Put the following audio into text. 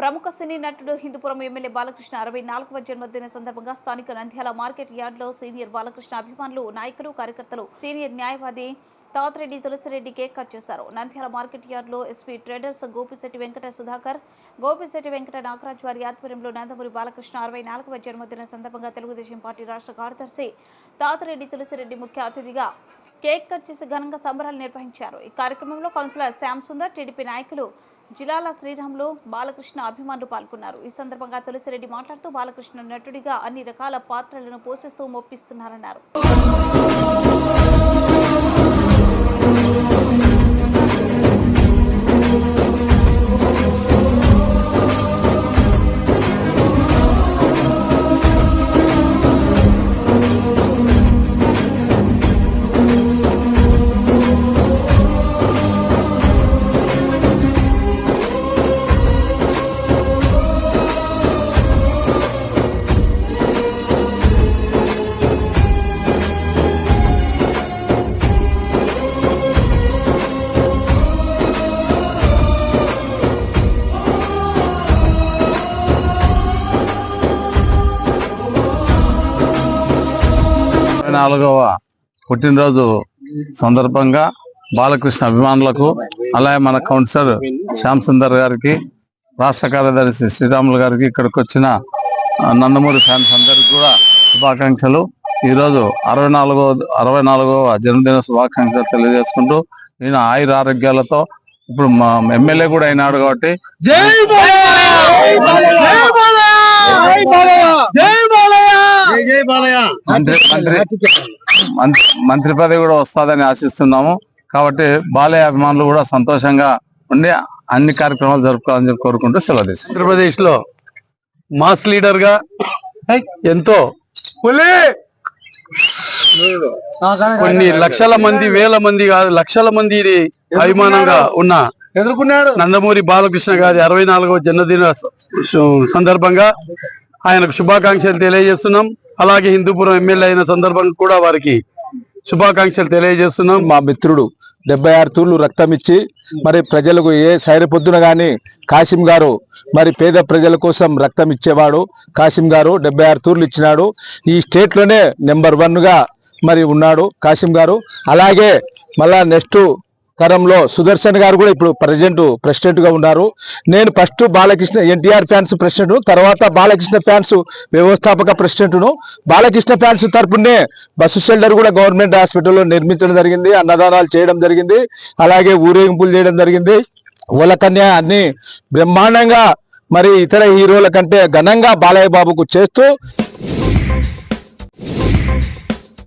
ప్రముఖ సినీ నటుడు హిందూపురం ఎమ్మెల్యే బాలకృష్ణ అరవై నాలుగవ జన్మదిన సందర్భంగా స్థానిక నంద్యాల మార్కెట్ యార్డ్లో సీనియర్ బాలకృష్ణ అభిమానులు నాయకులు కార్యకర్తలు సీనియర్ న్యాయవాది తాతరెడ్డి తులసిరెడ్డి కేక్ కట్ చేశారు. నంద్యాల మార్కెట్ యార్డ్లో ఎస్పీ ట్రేడర్స్ గోపిశెట్టి వెంకట సుధాకర్ గోపిశెట్టి వెంకట నాగరాజ్ వారి ఆధ్వర్యంలో నందమూరి బాలకృష్ణ అరవై నాలుగవ జన్మదిన సందర్భంగా తెలుగుదేశం పార్టీ రాష్ట్ర కార్యదర్శి తాతరెడ్డి తులసిరెడ్డి ముఖ్య అతిథిగా కేక్ కట్ చేసి ఘనంగా సంబరాలు నిర్వహించారు. ఈ కార్యక్రమంలో కౌన్సిలర్ శ్యామ్ సుందర్ టీడీపీ నాయకులు జిలాల శ్రీరాములు బాలకృష్ణ అభిమానులు పాల్గొన్నారు. ఈ సందర్భంగా తులసిరెడ్డి మాట్లాడుతూ బాలకృష్ణ నటుడిగా అన్ని రకాల పాత్రలను పోషిస్తూ మొప్పిస్తున్నారన్నారు. నాలుగవ పుట్టినరోజు సందర్భంగా బాలకృష్ణ అభిమానులకు అలాగే మన కౌన్సిలర్ శ్యామ్ సుందర్ గారికి రాష్ట్ర కార్యదర్శి శ్రీరాములు గారికి ఇక్కడికి వచ్చిన నందమూరి ఫ్యాన్స్ అందరికి కూడా శుభాకాంక్షలు. ఈరోజు అరవై నాలుగో అరవై నాలుగవ జన్మదిన శుభాకాంక్షలు తెలియజేసుకుంటూ ఈయన ఆయుర ఆరోగ్యాలతో ఇప్పుడు మా ఎమ్మెల్యే కూడా అయినాడు కాబట్టి మంత్రి మంత్రి మంత్రి మంత్రి. పదవి కూడా వస్తుందని ఆశిస్తున్నాము. కాబట్టి బాలయ్య అభిమానులు కూడా సంతోషంగా ఉండి అన్ని కార్యక్రమాలు జరుపుకోవాలని చెప్పి కోరుకుంటూ సెలవు తీసుకుంటాం ఆంధ్రప్రదేశ్లో మాస్ లీడర్గా ఎంతో కొన్ని లక్షల మంది వేల మంది కాదు లక్షల మంది అభిమానంగా ఉన్న ఎదుర్కొన్నాడు. నందమూరి బాలకృష్ణ గారి అరవై నాలుగవ జన్మదిన సందర్భంగా ఆయనకు శుభాకాంక్షలు తెలియజేస్తున్నాం. అలాగే హిందూపురం ఎమ్మెల్యే అయిన సందర్భంగా కూడా వారికి శుభాకాంక్షలు తెలియజేస్తున్నాం. మా మిత్రుడు డెబ్బై ఆరు తూర్లు రక్తం ఇచ్చి మరి ప్రజలకు ఏ సైర పొద్దున కానీ కాసిం గారు మరి పేద ప్రజల కోసం రక్తం ఇచ్చేవాడు కాసిం గారు డెబ్బై ఆరు తూర్లు ఇచ్చినాడు. ఈ స్టేట్లోనే నెంబర్ వన్గా మరి ఉన్నాడు కాసిం గారు. అలాగే మళ్ళా నెక్స్ట్ తరంలో సుదర్శన్ గారు కూడా ఇప్పుడు ప్రజెంట్ ప్రెసిడెంట్గా ఉన్నారు. నేను first Balakrishna NTR fans president తర్వాత బాలకృష్ణ ఫ్యాన్స్ వ్యవస్థాపక ప్రెసిడెంట్ను బాలకృష్ణ ఫ్యాన్స్ తరపునే బస్సు షెల్టర్ కూడా గవర్నమెంట్ హాస్పిటల్లో నిర్మించడం జరిగింది అన్నదానాలు చేయడం జరిగింది అలాగే ఊరేగింపులు చేయడం జరిగింది. ఓలకన్య అన్ని బ్రహ్మాండంగా మరి ఇతర హీరోల కంటే ఘనంగా బాలయ్య బాబుకు చేస్తూ